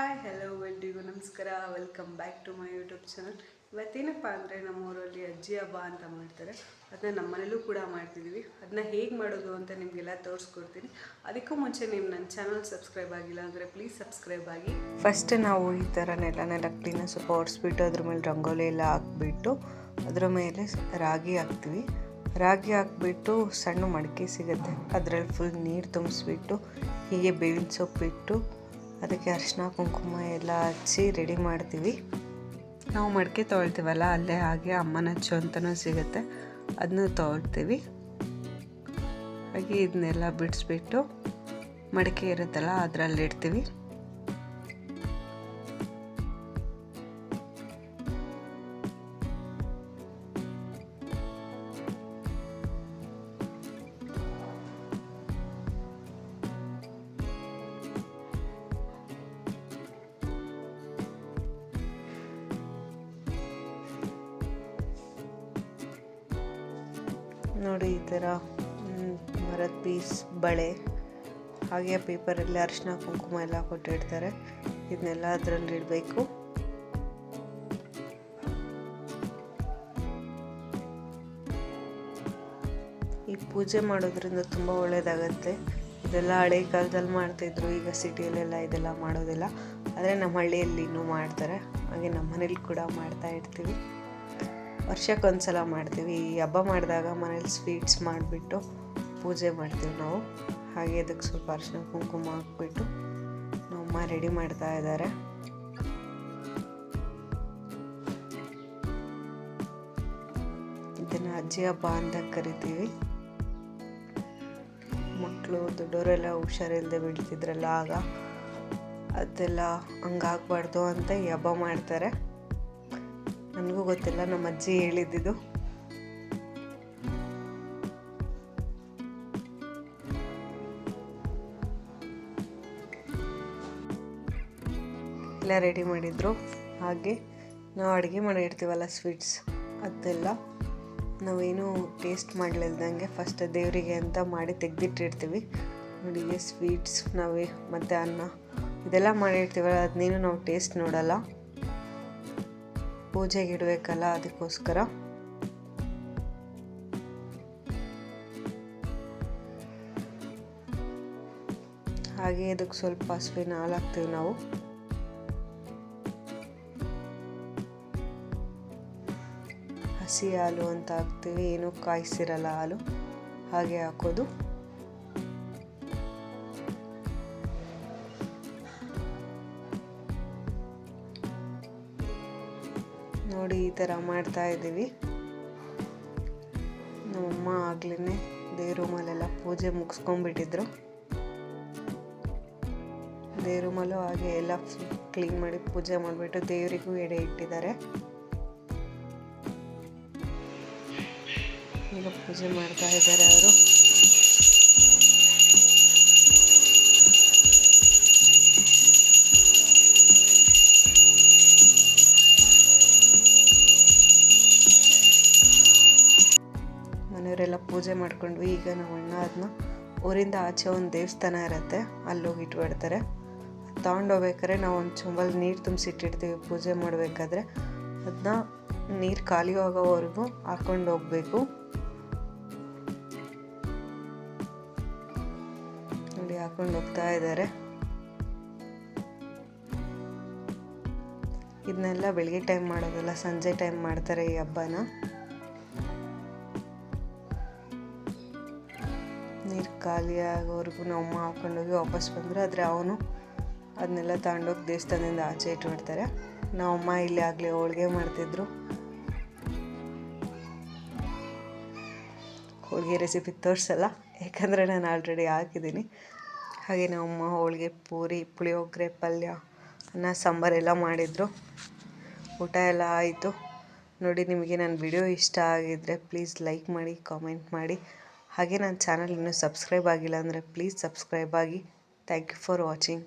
Hi hello ಎಲ್ರಿಗೂ ನಮಸ್ಕಾರ welcome back to my YouTube channel ಇವತ್ತೇನಪ್ಪ ಅಂದರೆ ನಮ್ಮ ಊರಲ್ಲಿ ಅಜ್ಜಿ ಹಬ್ಬ ಅಂತ ಮಾಡ್ತಾರೆ. ಅದನ್ನ ನಮ್ಮ ಮನೇಲೂ ಕೂಡ ಮಾಡ್ತಿದ್ದೀವಿ ಅದನ್ನ ಹೇಗೆ ಮಾಡೋದು ಅಂತ ನಿಮಗೆಲ್ಲ ತೋರಿಸ್ಕೊಡ್ತೀನಿ. ಅದಕ್ಕೂ ಮುಂಚೆ ನೀವು ನನ್ನ ಚಾನಲ್ ಸಬ್ಸ್ಕ್ರೈಬ್ ಆಗಿಲ್ಲ ಅಂದರೆ ಪ್ಲೀಸ್ ಸಬ್ಸ್ಕ್ರೈಬ್ ಆಗಿ. ಫಸ್ಟ್ ನಾವು ಈ ಥರ ನೆಲ ನೆಲ ಕ್ಲೀನ ಸ್ವಲ್ಪ ಒರೆಸ್ಬಿಟ್ಟು ಅದ್ರ ಮೇಲೆ ರಂಗೋಲಿ ಎಲ್ಲ ಹಾಕ್ಬಿಟ್ಟು ಅದ್ರ ಮೇಲೆ ರಾಗಿ ಹಾಕ್ತೀವಿ. ರಾಗಿ ಹಾಕ್ಬಿಟ್ಟು ಸಣ್ಣ ಮಡಿಕೆ ಸಿಗುತ್ತೆ. ಅದರಲ್ಲಿ ಫುಲ್ ನೀರು ತುಂಬಿಸ್ಬಿಟ್ಟು ಹೀಗೆ ಬೇವಿನ ಸೊಪ್ಪಿಟ್ಟು ಅದಕ್ಕೆ ಅರಿಶಿನ ಕುಂಕುಮ ಎಲ್ಲ ಹಚ್ಚಿ ರೆಡಿ ಮಾಡ್ತೀವಿ. ನಾವು ಮಡಿಕೆ ತೊಗೊಳ್ತೀವಲ್ಲ ಅಲ್ಲೇ ಹಾಗೆ ಅಮ್ಮನ ಹಚ್ಚು ಅಂತಲೂ ಸಿಗುತ್ತೆ. ಅದನ್ನು ತೊಗೊಳ್ತೀವಿ ಹಾಗೆ ಇದನ್ನೆಲ್ಲ ಬಿಡಿಸ್ಬಿಟ್ಟು ಮಡಿಕೆ ಇರುತ್ತಲ್ಲ ಅದರಲ್ಲಿ ಇಡ್ತೀವಿ ನೋಡಿ ಈ ಥರ ಮರದ್ ಪೀಸ್ ಬಳೆ, ಹಾಗೆ ಪೇಪರಲ್ಲಿ ಅರಿಶಿನ ಕುಂಕುಮ ಎಲ್ಲ ಕೊಟ್ಟಿರ್ತಾರೆ ಇದನ್ನೆಲ್ಲ ಅದರಲ್ಲಿ ಇಡಬೇಕು. ಈ ಪೂಜೆ ಮಾಡೋದ್ರಿಂದ ತುಂಬ ಒಳ್ಳೆಯದಾಗತ್ತೆ ಇದೆಲ್ಲ ಹಳೆ ಕಾಲದಲ್ಲಿ ಮಾಡ್ತಾಯಿದ್ರು ಈಗ ಸಿಟಿಯಲ್ಲೆಲ್ಲ ಇದೆಲ್ಲ ಮಾಡೋದಿಲ್ಲ. ಆದರೆ ನಮ್ಮ ಹಳ್ಳಿಯಲ್ಲಿ ಇನ್ನೂ ಮಾಡ್ತಾರೆ. ಹಾಗೆ ನಮ್ಮ ಮನೇಲಿ ಕೂಡ ಮಾಡ್ತಾ ಇರ್ತೀವಿ. ವರ್ಷಕ್ಕೊಂದ್ಸಲ ಮಾಡ್ತೀವಿ. ಈ ಹಬ್ಬ ಮಾಡಿದಾಗ ಮನೇಲಿ ಸ್ವೀಟ್ಸ್ ಮಾಡಿಬಿಟ್ಟು ಪೂಜೆ ಮಾಡ್ತೀವಿ ನಾವು. ಹಾಗೆ ಅದಕ್ಕೆ ಸ್ವಲ್ಪ ಅರಿಶಿನ ಕುಂಕುಮ ಹಾಕ್ಬಿಟ್ಟು ನಮ್ಮಮ್ಮ ರೆಡಿ ಮಾಡ್ತಾ ಇದ್ದಾರೆ. ಇದನ್ನು ಅಜ್ಜಿ ಹಬ್ಬ ಅಂತ ಕರಿತೀವಿ. ಮಕ್ಕಳು ದೊಡ್ಡವರೆಲ್ಲ ಹುಷಾರಿಲ್ಲದೆ ಬಿಡ್ತಿದ್ರಲ್ಲ ಆಗ ಅದೆಲ್ಲ ಹಂಗಾಗ್ಬಾರ್ದು ಅಂತ ಈ ಹಬ್ಬ ಮಾಡ್ತಾರೆ. ನನಗೂ ಗೊತ್ತಿಲ್ಲ, ನಮ್ಮ ಅಜ್ಜಿ ಹೇಳಿದ್ದಿದ್ದು ಎಲ್ಲ ರೆಡಿ ಮಾಡಿದ್ರು. ಹಾಗೆ ನಾವು ಅಡುಗೆ ಮಾಡಿರ್ತೀವಲ್ಲ ಸ್ವೀಟ್ಸ್ ಅದೆಲ್ಲ ನಾವೇನು ಟೇಸ್ಟ್ ಮಾಡಲಿಲ್ದಂಗೆ ಫಸ್ಟ್ ದೇವರಿಗೆ ಅಂತ ಮಾಡಿ ತೆಗೆದಿಟ್ಟಿರ್ತೀವಿ. ನೋಡಿ ಸ್ವೀಟ್ಸ್ ನಾವೇ ಮತ್ತು ಅನ್ನ, ಇದೆಲ್ಲ ಮಾಡಿರ್ತೀವಲ್ಲ ಅದನ್ನೇನು ನಾವು ಟೇಸ್ಟ್ ನೋಡಲ್ಲ. ಪೂಜೆಗೆ ಇಡಬೇಕಲ್ಲ ಅದಕ್ಕೋಸ್ಕರ. ಹಾಗೆ ಇದಕ್ಕೆ ಸ್ವಲ್ಪ ಹಸುವಿನ ಹಾಲು ಹಾಕ್ತೀವಿ ನಾವು. ಹಸಿ ಹಾಲು ಅಂತ ಹಾಕ್ತೀವಿ, ಏನು ಕಾಯಿಸಿರಲ್ಲ ಹಾಲು. ಹಾಗೆ ಹಾಕೋದು. ನೋಡಿ ಈ ಥರ ಮಾಡ್ತಾ ಇದ್ದೀವಿ. ನಮ್ಮಮ್ಮ ಆಗ್ಲೇ ದೇವ್ರ ರೂಮಲ್ಲೆಲ್ಲ ಪೂಜೆ ಮುಗಿಸ್ಕೊಂಡ್ಬಿಟ್ಟಿದ್ರು. ದೇವ್ರ ರೂಮಲ್ಲೂ ಹಾಗೆ ಎಲ್ಲ ಕ್ಲೀನ್ ಮಾಡಿ ಪೂಜೆ ಮಾಡಿಬಿಟ್ಟು ದೇವರಿಗೂ ಎಡೆ ಇಟ್ಟಿದ್ದಾರೆ. ಈಗ ಪೂಜೆ ಮಾಡ್ತಾ ಇದ್ದಾರೆ ಅವರು. ಮನೆಯವರೆಲ್ಲ ಪೂಜೆ ಮಾಡ್ಕೊಂಡ್ವಿ ಈಗ ನಮ್ಮ ಅಣ್ಣ ಅದನ್ನ ಊರಿಂದ ಆಚೆ ಒಂದು ದೇವಸ್ಥಾನ ಇರುತ್ತೆ ಅಲ್ಲಿ ಹೋಗಿ ಇಟ್ಬಿಡ್ತಾರೆ ತೊಗೊಂಡೋಗ್ಬೇಕಾದ್ರೆ ನಾವು ಒಂದು ಚುಂಬಲ್ ನೀರು ತುಂಬಿಸಿಟ್ಟಿರ್ತೀವಿ ಪೂಜೆ ಮಾಡಬೇಕಾದ್ರೆ. ಅದನ್ನ ನೀರು ಖಾಲಿ ಆಗೋವರೆಗೂ ಹಾಕೊಂಡು ಹೋಗಬೇಕು. ನೋಡಿ ಹಾಕೊಂಡು ಹೋಗ್ತಾ ಇದ್ದಾರೆ. ಇದನ್ನೆಲ್ಲ ಬೆಳಿಗ್ಗೆ ಟೈಮ್ ಮಾಡೋದಲ್ಲ, ಸಂಜೆ ಟೈಮ್ ಮಾಡ್ತಾರೆ ಈ ಹಬ್ಬನ. ನೀರು ಖಾಲಿ ಆಗೋವರೆಗೂ ನಾವು ಹಾಕ್ಕೊಂಡೋಗಿ ವಾಪಸ್ ಬಂದರೆ ಆದರೆ ಅವನು ಅದನ್ನೆಲ್ಲ ತಗೊಂಡೋಗಿ ದೇವಸ್ಥಾನದಿಂದ ಆಚೆ ಇಟ್ಬಿಡ್ತಾರೆ. ನಾವು ಅಮ್ಮ ಇಲ್ಲಿ ಆಗಲೇ ಹೋಳಿಗೆ ಮಾಡ್ತಿದ್ರು. ಹೋಳಿಗೆ ರೆಸಿಪಿ ತೋರಿಸಲ್ಲ, ಯಾಕಂದರೆ ನಾನು ಆಲ್ರೆಡಿ ಹಾಕಿದ್ದೀನಿ. ಹಾಗೆ ನಮ್ಮಮ್ಮ ಹೋಳಿಗೆ, ಪೂರಿ, ಪುಳಿಯೋಗರೆ, ಪಲ್ಯ, ಅನ್ನ ಸಾಂಬಾರೆಲ್ಲ ಮಾಡಿದರು. ಊಟ ಎಲ್ಲ ಆಯಿತು. ನೋಡಿ, ನಿಮಗೆ ನನ್ನ ವಿಡಿಯೋ ಇಷ್ಟ ಆಗಿದ್ದರೆ ಪ್ಲೀಸ್ ಲೈಕ್ ಮಾಡಿ ಕಾಮೆಂಟ್ ಮಾಡಿ. ಹಾಗೆ ನನ್ನ ಚಾನಲ್ ಇನ್ನೂ ಸಬ್ಸ್ಕ್ರೈಬ್ ಆಗಿಲ್ಲ ಅಂದರೆ ಪ್ಲೀಸ್ ಸಬ್ಸ್ಕ್ರೈಬ್ ಆಗಿ. Thank you for watching.